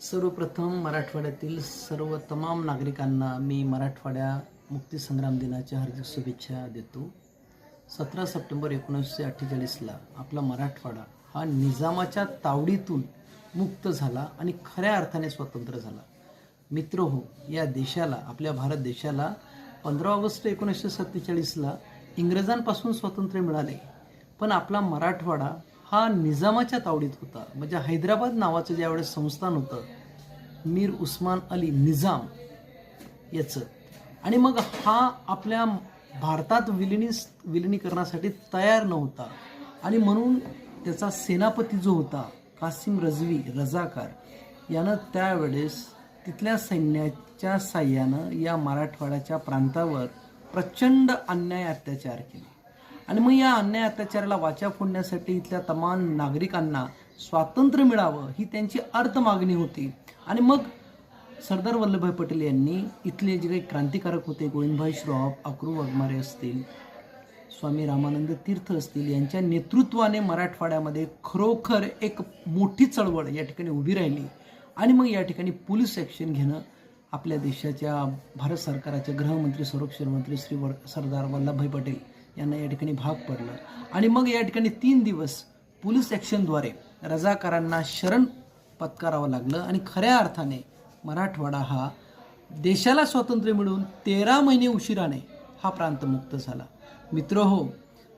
सर्वप्रथम मराठवाड्यातील सर्व तमाम नागरिकांना मी मराठवाड्या मुक्तीसंग्राम दिनाच्या हार्दिक शुभेच्छा देतो. सतरा सप्टेंबर एकोणीसशे अठ्ठेचाळीसला आपला मराठवाडा हा निजामाच्या तावडीतून मुक्त झाला आणि खऱ्या अर्थाने स्वतंत्र झाला. मित्र हो या देशाला आपल्या भारत देशाला पंधरा ऑगस्ट एकोणीसशे सत्तेचाळीसला इंग्रजांपासून स्वातंत्र्य मिळाले. पण आपला मराठवाडा हा निजामाच्या तावडीत होता. म्हणजे हैदराबाद नावाचं ज्यावेळेस संस्थान होतं मीर उस्मान अली निजाम याचं. आणि मग हा आपल्या भारतात विलिनी विलिनीकरणासाठी तयार नव्हता. आणि म्हणून त्याचा सेनापती जो होता कासिम रजवी रजाकार यानं त्यावेळेस तिथल्या सैन्याच्या साह्यानं या मराठवाड्याच्या प्रांतावर प्रचंड अन्याय अत्याचार केले. आणि मग या अन्याय अत्याचाराला वाचा फोडण्यासाठी इथल्या तमाम नागरिकांना स्वातंत्र्य मिळावं ही त्यांची अर्थ मागणी होती. आणि मग सरदार वल्लभभाई पटेल यांनी इथले जे काही क्रांतिकारक होते गोविंदभाई श्रॉफ अक्रू वाघमारे असतील स्वामी रामानंद तीर्थ असतील यांच्या नेतृत्वाने मराठवाड्यामध्ये खरोखर एक मोठी चळवळ या ठिकाणी उभी राहिली. आणि मग या ठिकाणी पोलीस ॲक्शन घेणं आपल्या देशाच्या भारत सरकाराचे गृहमंत्री संरक्षण मंत्री श्री वर सरदार वल्लभभाई पटेल यांना या ठिकाणी भाग पडलं. आणि मग या ठिकाणी तीन दिवस पोलीस ॲक्शनद्वारे रजाकारांना शरण पत्करावं लागलं आणि खऱ्या अर्थाने मराठवाडा हा देशाला स्वातंत्र्य मिळून तेरा महिने उशिराने हा प्रांत मुक्त झाला. मित्र हो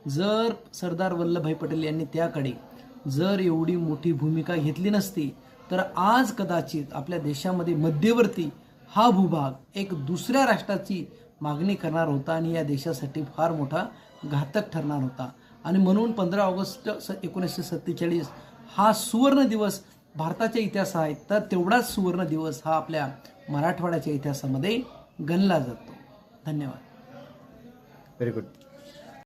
जर सरदार वल्लभभाई पटेल यांनी त्याकडे जर एवढी मोठी भूमिका घेतली नसती तर आज कदाचित आपल्या देशामध्ये मध्यवर्ती हा भूभाग एक दुसऱ्या राष्ट्राची मागणी करणार होता आणि या देशासाठी फार मोठा घातक ठरणार होता. आणि म्हणून पंधरा ऑगस्ट स एकोणीसशे सत्तेचाळीस हा सुवर्ण दिवस भारताच्या इतिहासात आहे. तर तेवढाच सुवर्ण दिवस हा आपल्या मराठवाड्याच्या इतिहासामध्ये गणला जातो. धन्यवाद. Very good